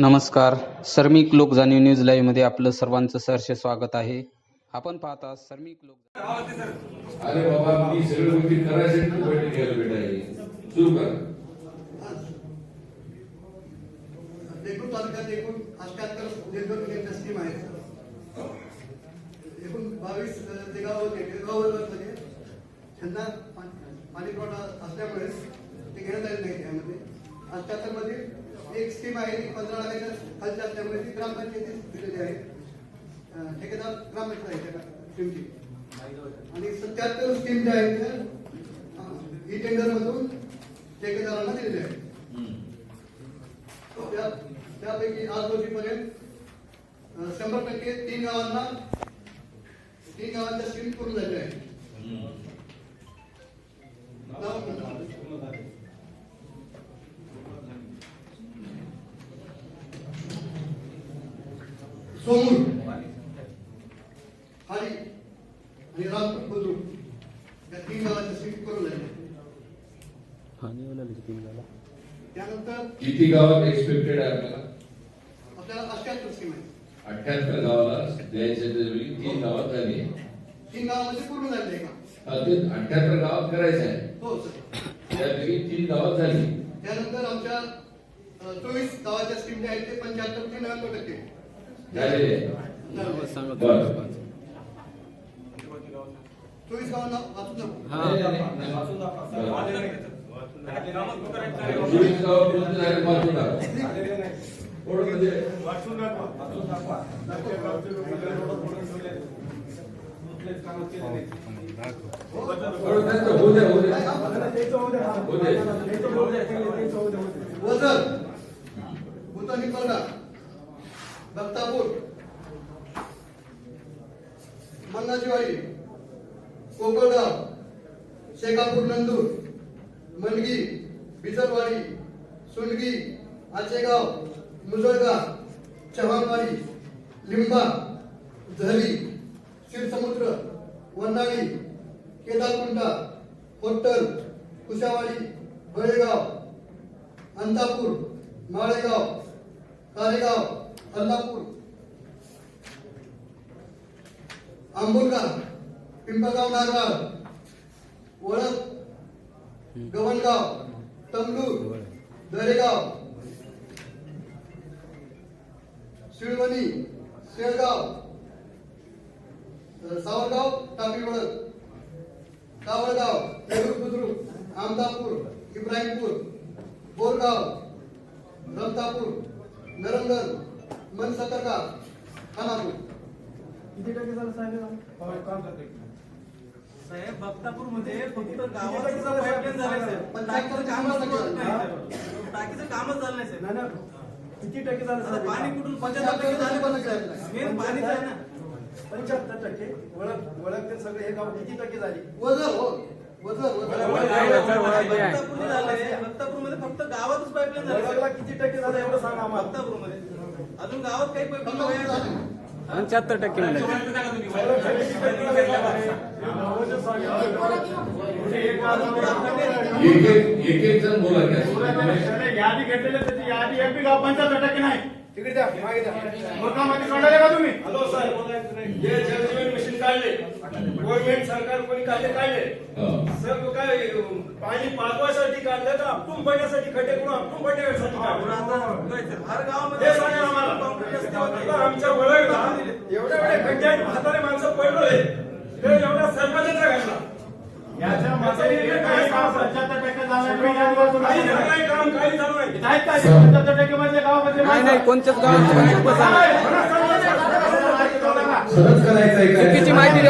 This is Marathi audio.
नमस्कार. सर्मिक लोक जाणीव न्यूज लाईव्हमध्ये आपलं सर्वांचं सहर्ष स्वागत आहे. आपण पाहता सर्मिक लोक अरे बाबा मी सगळ्या गोष्टी बैठक घ्यायला भेटायला. सुरू कर. एकूण तालुक्यात एकूण अठ्याहत्तर निर्गत स्कीम आहे. एकूण बावीस देगाव देगावमध्ये त्यांना पाणी पुरवठा असल्यामुळे अठ्याहत्तरमध्ये एक स्कीम आहे ती पंधरा लाखाच्या खालची असल्यामुळे ती ग्रामपंचायतीत दिलेली आहे. ठेकेदार ग्रामपंचायत आहे त्या स्कीमची आणि सत्याहत्तर स्कीम ज्या आहेत त्या ई टेंडर मधून ठेकेदारांना दिलेल्या आहेत त्या- त्यापैकी आज रोजीपर्यंत शंभर टक्के तीन गावांना तीन गावांच्या स्कीम पूर्ण झाल्या आहेत. सोमूर हाडी आणि रामपूर बुद्रुक या तीन गावांच्या स्कीम पूर्ण झाल्या आहेत. त्यानंतर किती गावात एक्सपेक्टेड आहे आपल्याला आपल्याला अठ्याहत्तर स्कीम आहे अठ्याहत्तर गावाला त्यावेळी तीन गावात झाली तीन गावामध्ये पूर्ण झाले का ते अठ्याहत्तर गावात करायचं आहे हो सर त्यापैकी तीन गावात झाली त्यानंतर आमच्या चोवीस गावाच्या स्कीम ज्या आहेत ते पंच्याहत्तर ते नव्याण्णव टक्के झालेले होऊ द्या, होऊ द्या. मन्नाजीवाडी कोपरगाव शेकापूर नंदूर मनगी बिजलवाडी सुंडगी आचेगाव मुजळगाव चव्हाणवाडी लिंबा झरी शिरसमुद्र वन्नाळी केदारकुंटा होट्टल कुशावाडी बळेगाव अंतापूर माळेगाव कारेगाव अल्लापूर. आंबोलकर पिंपळगाव नारगाव वळद गवणगाव तमलूर दरेगाव शिळवणी शेळगाव सावरगाव तापी वळद सावरगाव नेरूर बुद्रुक आमदापूर इब्राहिमपूर बोरगाव रमतापूर नरंगन मनसतरगाव खानापूर. किती टक्के झालं साहेब साहेब बक्तापूरमध्ये फक्त गावाचं झालंय साहेब. पण टाकीचं कामच होत नाही. टाकीचं कामच झालं नाही साहेब. नाही ना किती टक्के झालं आता साहेब? पाणी कुठून पंच्याहत्तर टक्के झालं? मेन पाणीच आहे ना. पंच्याहत्तर टक्के. ओळख ओळख ते सगळे हे गाव. किती टक्के झाली? वजर हो. वजर वजर बक्तापूर झालंय. बक्तापूरमध्ये फक्त गावातच पाईपलाईन झालं ओळखला. किती टक्के झालं एवढं सांगा आम्हाला. बक्तापूरमध्ये अजून गावात काही पाईपलाईन झाले. पंच्याहत्तर टक्के मिळाले एक एक जण बोला यादी घेतलेली त्याची यादी एक बी गाव पंच्याहत्तर टक्के नाही. तिकडे द्या मागे द्या का तुम्ही? हॅलो सर जे जलजीवन मिशन काढले. गव्हर्नमेंट सरकार कोणी काढले काढले. हा. सर काय पाणी पाजवासाठी काढलं का आपटून पडण्यासाठी खड्डे करून आपटून पडण्यासाठी हे आम्हाला. आमच्या वळगला एवढे एवढे खड्डे आहेत म्हातारे माणसं पडलोय ते एवढा नाही नाही. कोणत्याच गावात चुकीची माहिती